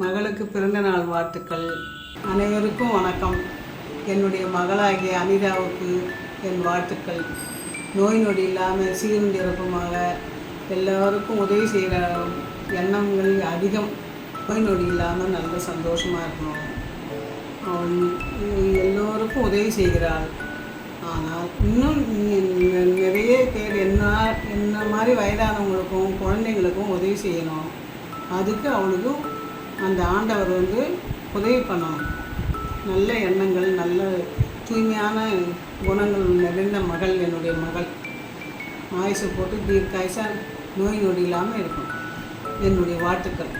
மகளுக்கு பிறந்தநாள் வாழ்த்துக்கள். அனைவருக்கும் வணக்கம். என்னுடைய மகளாகிய அனிதாவுக்கு என் வாழ்த்துக்கள். நோய் நொடி இல்லாமல் சீரும் சிறப்புமாக எல்லோருக்கும் உதவி செய்கிற எண்ணங்கள் அதிகம். நோய் நொடி இல்லாமல் நல்ல சந்தோஷமாக இருக்கணும். அவன் எல்லோருக்கும் உதவி செய்கிறாள். ஆனால் இன்னும் நிறைய பேர் என்ன என்ன மாதிரி வயதானவங்களுக்கும் குழந்தைங்களுக்கும் உதவி செய்யணும். அதுக்கு அவளுக்கும் அந்த ஆண்டவர் வந்து உதவி பண்ணணும் நல்ல எண்ணங்கள் நல்ல தூய்மையான குணங்கள் நிறைந்த மகள் என்னுடைய மகள். ஆயுசு போட்டு தீர்க்காயுசா நோய் நொடி இல்லாமல் இருக்கும் என்னுடைய வாழ்த்துக்கள்.